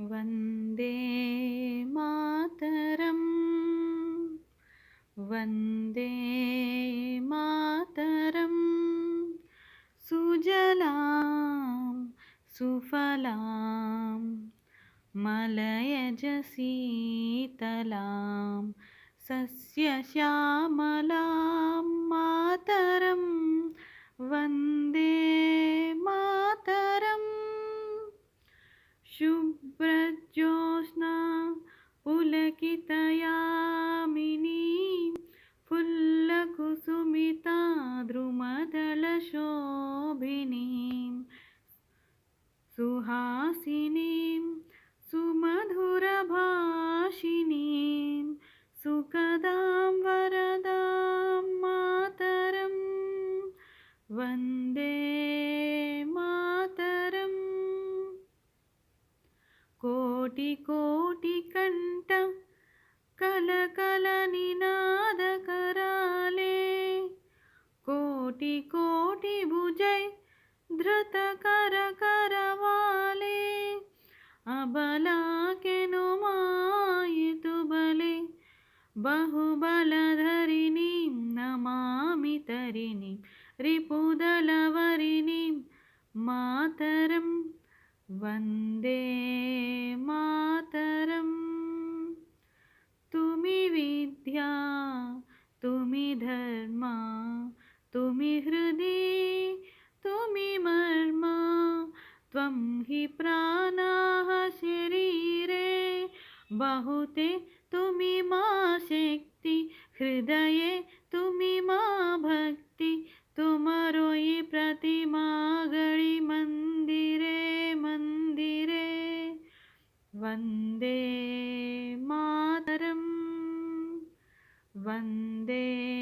वंदे मातरम्। वंदे मातरं सुजलां सुफलां मलयज शीतलां सस्यश्यामलां मातरं वंदे पुलकितयामिनीं फुल्लकुसुमिता द्रुमदलशोभिनीं सुहासिनीं कोटिकोटिकण्ठ कलकलनिनादकराले कोटिकोटिभुजै धृतकरकरवाले अबलाकेनुमायितु बले बहुबलधरिणीं नमामि तरिणीं रिपुदलवरिणीं मातरं वन्दे तुम्ही हृदि तुम्ही मर्म, त्वं हि प्राणाः शरीरे, बहुते तुम्ही मा शक्ति, हृदये तुम्ही मा भक्ति तुमरोयि प्रतिमा गळी मंदिरे मंदिरे वंदे मातरम्, वंदे